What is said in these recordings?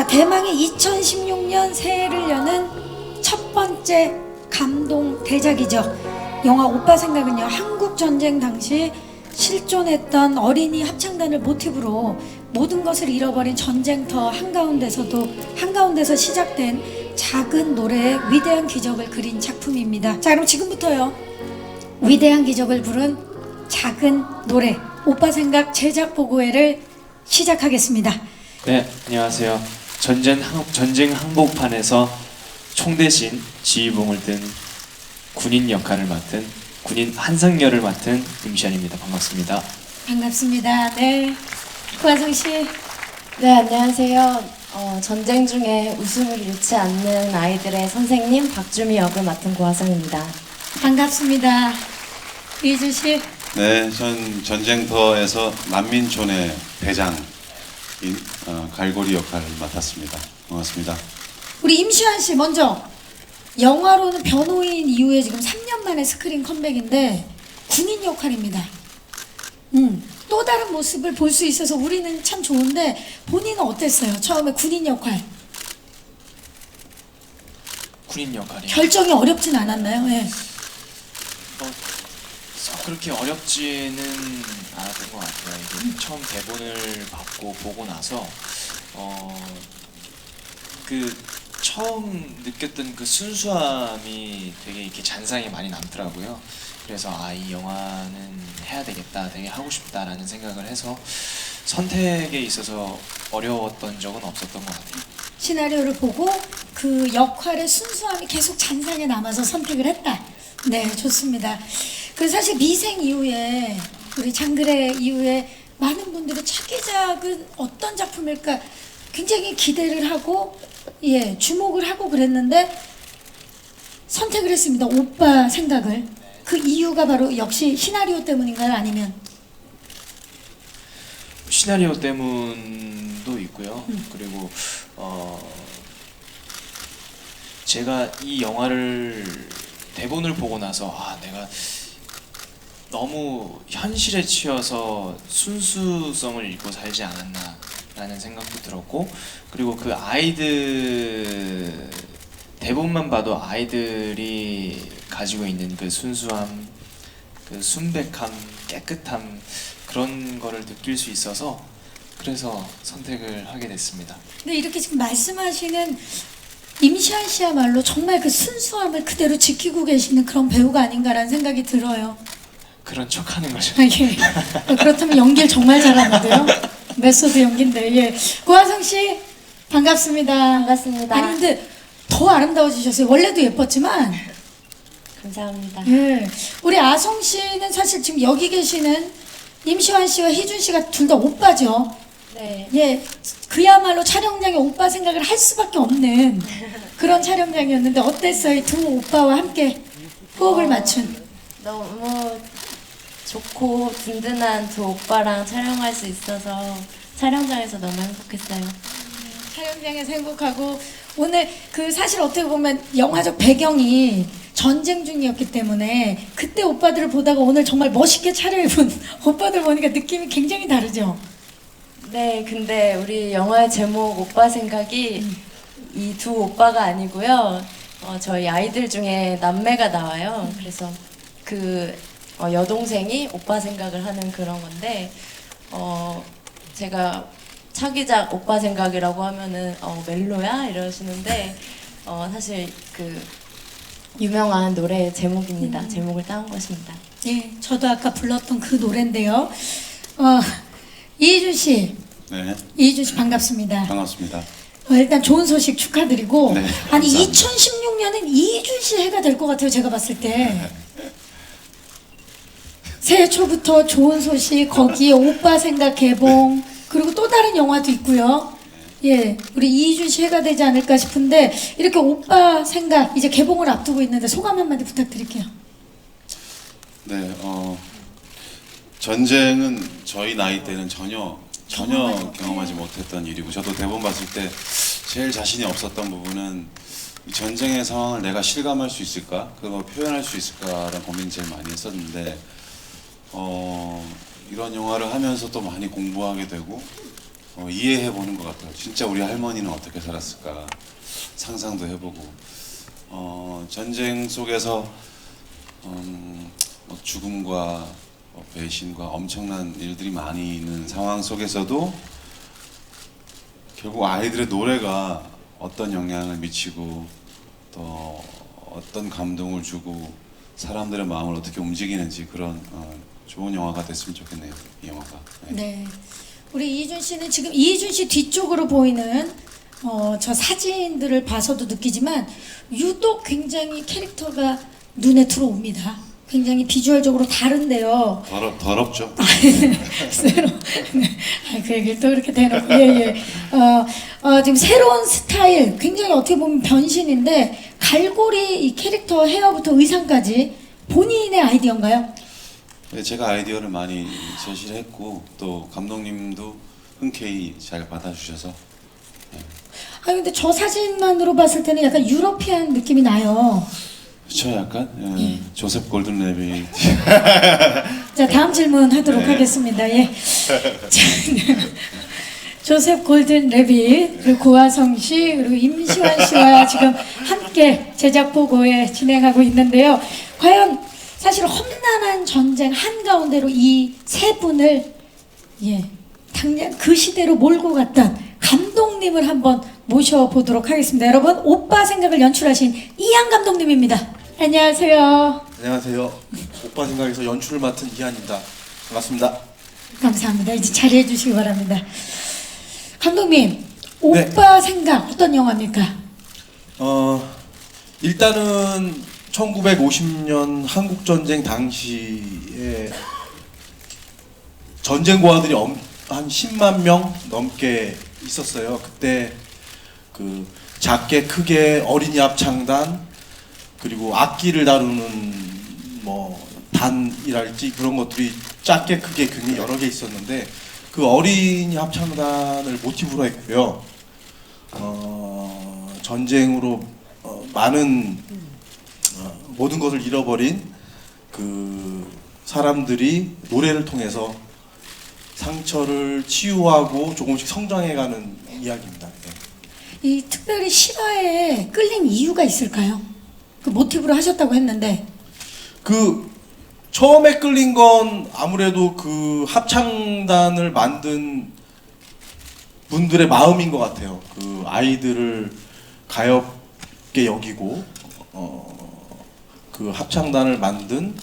자, 대망의 2016년 새해를 여는 첫 번째 감동 대작이죠. 영화 오빠 생각은요. 한국 전쟁 당시 실존했던 어린이 합창단을 모티브로 모든 것을 잃어버린 전쟁터 한가운데서도 한가운데서 시작된 작은 노래의 위대한 기적을 그린 작품입니다. 자, 그럼 지금부터요. 위대한 기적을 부른 작은 노래 오빠 생각 제작 보고회를 시작하겠습니다. 네, 안녕하세요. 전쟁 항, 전쟁 항복판에서 총 대신 지휘봉을 든 군인 역할을 맡은 군인 한상열을 맡은 임시안입니다. 반갑습니다. 반갑습니다. 네. 구하성 씨. 네, 안녕하세요. 어, 전쟁 중에 웃음을 잃지 않는 아이들의 선생님 박주미 역을 맡은 고화성입니다. 반갑습니다. 이주 씨. 네, 전 전쟁터에서 난민촌의 대장 인 어, 갈고리 역할을 맡았습니다. 반갑습니다. 우리 임시완 씨 먼저 영화로는 변호인 이후에 지금 3년 만에 스크린 컴백인데 군인 역할입니다. 음, 또 다른 모습을 볼 수 있어서 우리는 참 좋은데 본인은 어땠어요? 처음에 군인 역할 군인 역할이 결정이 어렵진 않았나요? 예. 어, 썩 그렇게 어렵지는 않았던 것 같아요. 이게 처음 대본을 받고 보고 나서 어, 그 처음 느꼈던 그 순수함이 되게 이렇게 잔상이 많이 남더라고요. 그래서 아 이 영화는 해야 되겠다, 되게 하고 싶다라는 생각을 해서 선택에 있어서 어려웠던 적은 없었던 것 같아요. 시나리오를 보고 그 역할의 순수함이 계속 잔상에 남아서 선택을 했다. 네, 좋습니다. 그리고 사실 미생 이후에 우리 장그래 이후에 많은 분들이 차기작은 어떤 작품일까 굉장히 기대를 하고 예 주목을 하고 그랬는데 선택을 했습니다. 오빠 생각을 그 이유가 바로 역시 시나리오 때문인가요? 아니면 시나리오 때문도 있고요. 그리고 어 제가 이 영화를 대본을 보고 나서 아 내가 너무 현실에 치여서 순수성을 잃고 살지 않았나라는 생각도 들었고 그리고 그 아이들 대본만 봐도 아이들이 가지고 있는 그 순수함, 그 순백함, 깨끗함 그런 거를 느낄 수 있어서 그래서 선택을 하게 됐습니다. 근데 이렇게 지금 말씀하시는 임시완 씨야말로 정말 그 순수함을 그대로 지키고 계시는 그런 배우가 아닌가라는 생각이 들어요. 그런 척 하는 거죠. 아, 예. 그렇다면 연기를 정말 잘하는데요. 메소드 연기인데 예. 고하성 씨 반갑습니다. 반갑습니다. 아니 근데 더 아름다워지셨어요. 원래도 예뻤지만 감사합니다. 예. 우리 아성 씨는 사실 지금 여기 계시는 임시완 씨와 희준 씨가 둘 다 오빠죠. 네, 예, 그야말로 촬영장에 오빠 생각을 할 수밖에 없는 그런 촬영장이었는데 어땠어요? 이 두 오빠와 함께 호흡을 어, 맞춘. 너무 좋고 든든한 두 오빠랑 촬영할 수 있어서 촬영장에서 너무 행복했어요. 촬영장에서 행복하고 오늘 그 사실 어떻게 보면 영화적 배경이 전쟁 중이었기 때문에 그때 오빠들을 보다가 오늘 정말 멋있게 차려입은 오빠들 보니까 느낌이 굉장히 다르죠. 네, 근데 우리 영화의 제목 오빠 생각이 이 두 오빠가 아니고요. 어, 저희 아이들 중에 남매가 나와요. 그래서 그 어, 여동생이 오빠 생각을 하는 그런 건데 어, 제가 차기작 오빠 생각이라고 하면은 어, 멜로야 이러시는데 어, 사실 그 유명한 노래 제목입니다. 제목을 따온 것입니다. 예, 저도 아까 불렀던 그 노래인데요. 어, 이희준 씨, 네, 이희준 씨 반갑습니다. 반갑습니다. 어, 일단 좋은 소식 축하드리고 네, 아니 감사합니다. 2016년은 이희준 씨 해가 될 것 같아요 제가 봤을 때 새해 초부터 좋은 소식 거기에 오빠 생각 개봉 그리고 또 다른 영화도 있고요. 예 우리 이희준 씨 해가 되지 않을까 싶은데 이렇게 오빠 생각 이제 개봉을 앞두고 있는데 소감 한마디 부탁드릴게요. 네, 어, 전쟁은 저희 나이 때는 전혀 전혀 경험하지 못했던 일이고 저도 대본 봤을 때 제일 자신이 없었던 부분은 이 전쟁의 상황을 내가 실감할 수 있을까, 그거 표현할 수 있을까라는 고민 제일 많이 했었는데 어, 이런 영화를 하면서 또 많이 공부하게 되고 어, 이해해 보는 것 같아요. 진짜 우리 할머니는 어떻게 살았을까 상상도 해보고 어, 전쟁 속에서 음, 뭐 죽음과 뭐 배신과 엄청난 일들이 많이 있는 상황 속에서도 결국 아이들의 노래가 어떤 영향을 미치고 또 어떤 감동을 주고 사람들의 마음을 어떻게 움직이는지 그런 어, 좋은 영화가 됐으면 좋겠네요. 이 영화가. 네. 네. 우리 이준 씨는 지금 이준 씨 뒤쪽으로 보이는 어, 저 사진들을 봐서도 느끼지만 유독 굉장히 캐릭터가 눈에 들어옵니다. 굉장히 비주얼적으로 다른데요. 더럽 더럽죠. 새로 아, 그 얘기를 또 그렇게 대놓고 예예 어, 어, 지금 새로운 스타일 굉장히 어떻게 보면 변신인데 갈고리 이 캐릭터 헤어부터 의상까지 본인의 아이디어인가요? 네, 제가 아이디어를 많이 제시를 했고 또 감독님도 흔쾌히 잘 받아주셔서 아 근데 저 사진만으로 봤을 때는 약간 유러피안 느낌이 나요. 저 약간 예, 조셉 골든 레비 자 다음 질문 하도록 하겠습니다. 예. 자, 조셉 골든 레빗 그리고 고화성 씨 그리고 임시완 씨와 지금 함께 제작 보고에 진행하고 있는데요. 과연 사실 험난한 전쟁 한 가운데로 이 세 분을 예 당장 그 시대로 몰고 갔던 감독님을 한번 모셔보도록 하겠습니다. 여러분 오빠 생각을 연출하신 이한 감독님입니다. 안녕하세요. 안녕하세요. 오빠 생각에서 연출을 맡은 이한입니다. 반갑습니다. 감사합니다. 이제 자리해 주시기 바랍니다. 감독님, 오빠 생각 어떤 영화입니까? 어, 일단은 1950년 한국 전쟁 당시에 전쟁 고아들이 엄- 한 10만 명 넘게 있었어요. 그때 그 작게 크게 어린이 합창단 그리고 악기를 다루는 뭐 단이랄지 그런 것들이 작게 크게 굉장히 여러 개 있었는데 그 어린이 합창단을 모티브로 했고요. 어, 전쟁으로 어, 많은 어, 모든 것을 잃어버린 그 사람들이 노래를 통해서 상처를 치유하고 조금씩 성장해가는 이야기입니다. 네. 이 특별히 실화에 끌린 이유가 있을까요? 그 모티브로 하셨다고 했는데 그 처음에 끌린 건 아무래도 그 합창단을 만든 분들의 마음인 것 같아요. 그 아이들을 가엽게 여기고 어, 그 합창단을 만든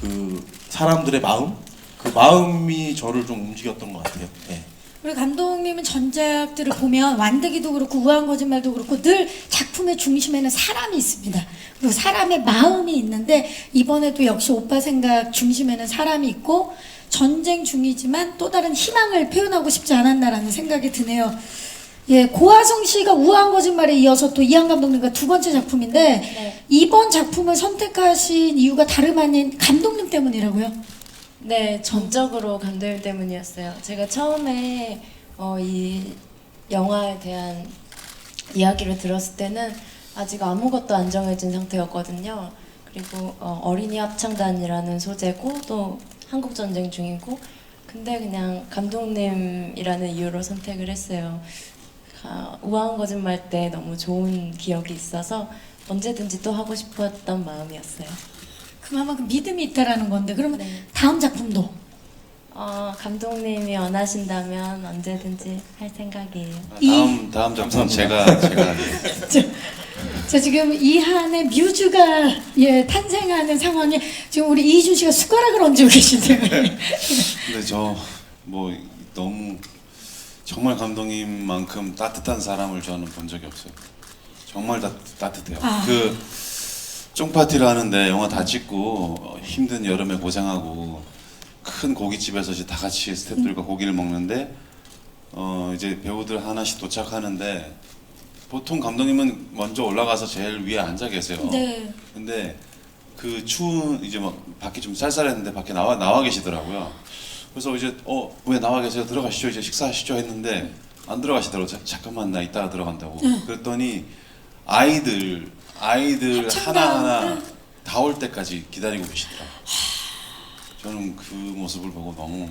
그 사람들의 마음, 그 마음이 저를 좀 움직였던 것 같아요. 네. 우리 감독님은 전작들을 보면 완득이도 그렇고 우아한 거짓말도 그렇고 늘 작품의 중심에는 사람이 있습니다. 그리고 사람의 마음이 있는데 이번에도 역시 오빠 생각 중심에는 사람이 있고 전쟁 중이지만 또 다른 희망을 표현하고 싶지 않았나라는 생각이 드네요. 예, 고화성 씨가 우아한 거짓말에 이어서 또 이한 감독님과 두 번째 작품인데 네. 이번 작품을 선택하신 이유가 다름 아닌 감독님 때문이라고요? 네, 전적으로 감독님 때문이었어요. 제가 처음에 어, 이 영화에 대한 이야기를 들었을 때는 아직 아무것도 안 정해진 상태였거든요. 그리고 어, 어린이 합창단이라는 소재고 또 한국 전쟁 중이고 근데 그냥 감독님이라는 이유로 선택을 했어요. 아, 우아한 거짓말 때 너무 좋은 기억이 있어서 언제든지 또 하고 싶었던 마음이었어요. 그만큼 믿음이 있다라는 건데 그러면 네. 다음 작품도 어, 감독님이 원하신다면 언제든지 할 생각이에요. 다음 다음 작품 제가 제가. 자 지금 이 한의 뮤즈가 예 탄생하는 상황에 지금 우리 이준 씨가 숟가락을 얹고 계신데요. 근데 저 뭐 너무 정말 감독님만큼 따뜻한 사람을 저는 본 적이 없어요. 정말 따, 따뜻해요. 아. 그 쫑파티를 하는데 영화 다 찍고 어, 힘든 여름에 고생하고 큰 고깃집에서 이제 다 같이 스태프들과 고기를 먹는데 어 이제 배우들 하나씩 도착하는데 보통 감독님은 먼저 올라가서 제일 위에 앉아 계세요. 네. 근데 그 추운 이제 막 밖이 좀 쌀쌀했는데 밖에 나와 나와 계시더라고요. 그래서 이제 어 왜 나와 계세요? 들어가시죠. 이제 식사하시죠 했는데 안 들어가시더라고요. 자, 잠깐만 나 이따가 들어간다고. 그랬더니 아이들 아이들 합창단. 하나 하나 다올 때까지 기다리고 계시더라고요. 저는 그 모습을 보고 너무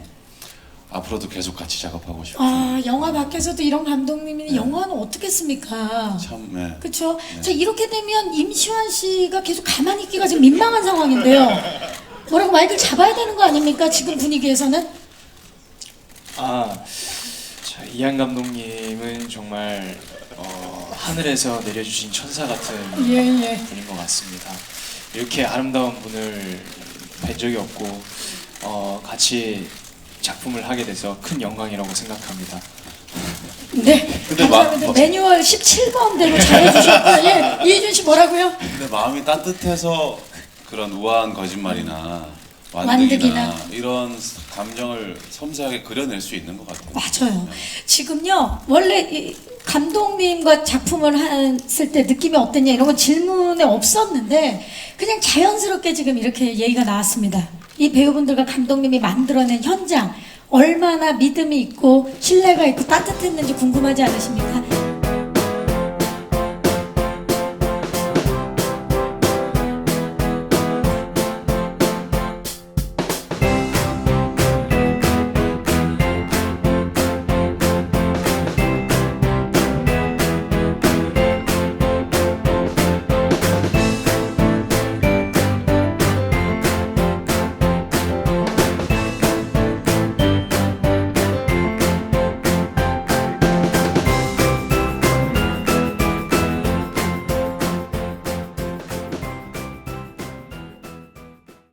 앞으로도 계속 같이 작업하고 싶어요. 아 영화 밖에서도 이런 감독님이 영화는 어떻겠습니까? 참, 네. 그렇죠. 자 이렇게 되면 임시완 씨가 계속 가만히 있기가 지금 민망한 상황인데요. 뭐라고 말들 잡아야 되는 거 아닙니까? 지금 분위기에서는 아, 자, 이한 감독님은 정말 어, 하늘에서 내려주신 천사 같은 예 예. 분인 것 같습니다. 이렇게 아름다운 분을 뵌 적이 없고 어, 같이 작품을 하게 돼서 큰 영광이라고 생각합니다. 네. 근데 감사합니다. 마- 매뉴얼 17번대로 잘해주셨고요. 예. 이희준 씨 뭐라고요? 근데 마음이 따뜻해서 그런 우아한 거짓말이나 완득이나. 완득이나 이런 감정을 섬세하게 그려낼 수 있는 것 같아요. 맞아요. 지금요 원래 이 감독님과 작품을 했을 때 느낌이 어땠냐 이런 건 질문에 없었는데 그냥 자연스럽게 지금 이렇게 얘기가 나왔습니다. 이 배우분들과 감독님이 만들어낸 현장 얼마나 믿음이 있고 신뢰가 있고 따뜻했는지 궁금하지 않으십니까?